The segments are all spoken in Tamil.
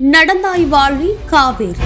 நடந்தாய் வாழி காவேரி.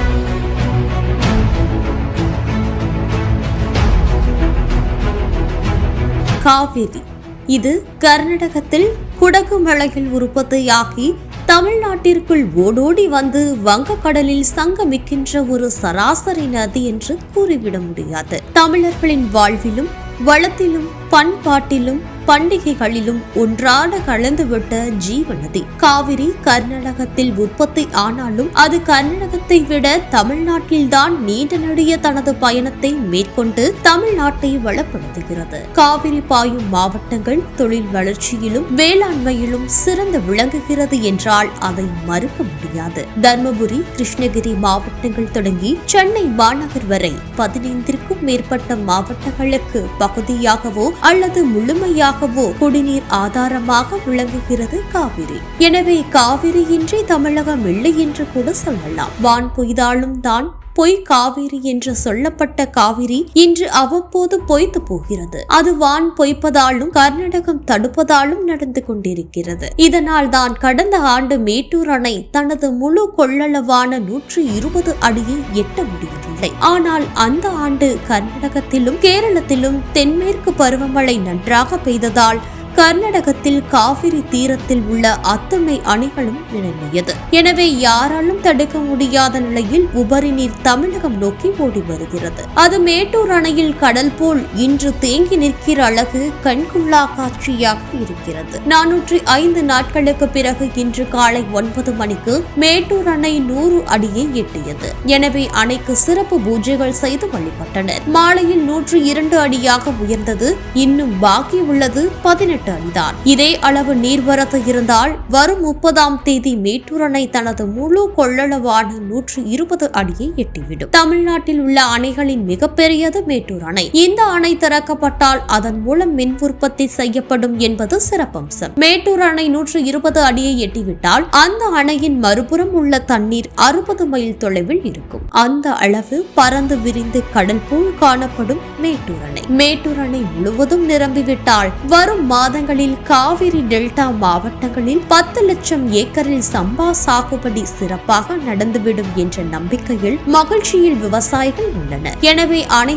காவேரி இது கர்நாடகத்தில் குடகு மலையில் உற்பத்தியாகி தமிழ்நாட்டிற்குள் ஓடோடி வந்து வங்கக்கடலில் சங்கமிக்கின்ற ஒரு சராசரி நதி என்று கூறிவிட முடியாது. தமிழர்களின் வாழ்விலும் வளத்திலும் பண்பாட்டிலும் பண்டிகைகளிலும் ஒன்றாக கலந்துவிட்ட ஜீவநதி. காவிரி கர்நாடகத்தில் உற்பத்தி ஆனாலும் அது கர்நாடகத்தை விட தமிழ்நாட்டில்தான் நீண்ட நடிய தனது பயணத்தை மேற்கொண்டு தமிழ்நாட்டை வளப்படுத்துகிறது. காவிரி பாயும் மாவட்டங்கள் தொழில் வளர்ச்சியிலும் வேளாண்மையிலும் சிறந்து விளங்குகிறது என்றால் அதை மறுக்க முடியாது. தர்மபுரி கிருஷ்ணகிரி மாவட்டங்கள் தொடங்கி சென்னை மாநகர் வரை பதினைந்திற்கும் மேற்பட்ட மாவட்டங்களுக்கு பகுதியாகவோ அல்லது முழுமையாக முழுமையாகவோ குடிநீர் ஆதாரமாக விளங்குகிறது காவிரி. எனவே காவிரியின்றி தமிழகம் இல்லை என்று கூட சொல்லலாம். வான் பொய்தாலும் தான் பொய் காவிரி என்று சொல்லப்பட்ட காவிரி இன்று அவ்வப்போது பொய்த்து போகிறது. அது வான் பொய்ப்பதாலும் கர்நாடகம் தடுப்பதாலும் நடந்து கொண்டிருக்கிறது. இதனால் தான் கடந்த ஆண்டு மேட்டூர் அணை தனது முழு கொள்ளளவான நூற்றி இருபது அடியை எட்ட முடியவில்லை. ஆனால் அந்த ஆண்டு கர்நாடகத்திலும் கேரளத்திலும் தென்மேற்கு பருவமழை நன்றாக பெய்ததால் கர்நாடகத்தில் காவிரி தீரத்தில் உள்ள அத்தனை அணைகளும் நிலைமையது எனவே யாராலும் தடுக்க முடியாத நிலையில் உபரி நீர் தமிழகம் நோக்கி ஓடி வருகிறது. அது மேட்டூர் அணையில் கடல் போல் இன்று தேங்கி நிற்கிற அழகு கண்குள்ளா காட்சியாக இருக்கிறது. நானூற்றி ஐந்து நாட்களுக்கு பிறகு இன்று காலை ஒன்பது மணிக்கு மேட்டூர் அணை நூறு அடியை எட்டியது. எனவே அணைக்கு சிறப்பு பூஜைகள் செய்து வழிபட்டனர். மாலையில் நூற்று இரண்டு அடியாக உயர்ந்தது இன்னும் பாக்கி உள்ளது பதினெட்டு அடிதான் இதே அளவு நீர்வரத்து இருந்தால் வரும் முப்பதாம் தேதி மேட்டூர் அணை தனது முழு கொள்ளளவான நூற்று இருபது அடியை எட்டிவிடும். தமிழ்நாட்டில் உள்ள அணைகளின் மிகப்பெரியது மேட்டூர் அணை. இந்த அணை திறக்கப்பட்டால் அதன் மூலம் மின் உற்பத்தி செய்யப்படும் என்பது சிறப்பம்சம். மேட்டூர் அணை நூற்று இருபது அடியை எட்டிவிட்டால் அந்த அணையின் மறுபுறம் உள்ள தண்ணீர் அறுபது மைல் தொலைவில் இருக்கும். அந்த அளவு பறந்து விரிந்து கடல் போல் காணப்படும் மேட்டூர் அணை. மேட்டூர் அணை முழுவதும் நிரம்பிவிட்டால் வரும் மாத மாதங்களில் காவிரி டெல்டா மாவட்டங்களில் பத்து லட்சம் ஏக்கரில் சம்பா சாகுபடி சிறப்பாக நடந்துவிடும் என்ற நம்பிக்கையில் மகிழ்ச்சியில் விவசாயிகள் உள்ளனர். எனவே அணை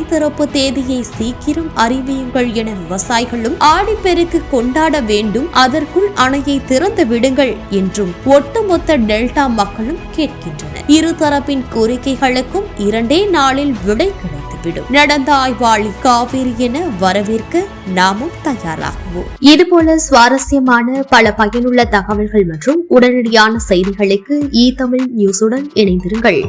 தேதியை சீக்கிரம் அறிவியுங்கள் என விவசாயிகளும் ஆடிப்பெருக்கு கொண்டாட வேண்டும். அதற்குள் அணையை திறந்து விடுங்கள் என்றும் ஒட்டுமொத்த டெல்டா மக்களும் கேட்கின்றனர். இருதரப்பின் கோரிக்கைகளுக்கும் இரண்டே நாளில் விடை கிடைத்துவிடும் நடந்த ஆய்வாளி காவேரி என வரவேற்க நாமும் தயாராகுவோம். இதுபோல சுவாரஸ்யமான பல பயனுள்ள தகவல்கள் மற்றும் உடனடியான செய்திகளுக்கு இ தமிழ் நியூஸுடன் இணைந்திருங்கள்.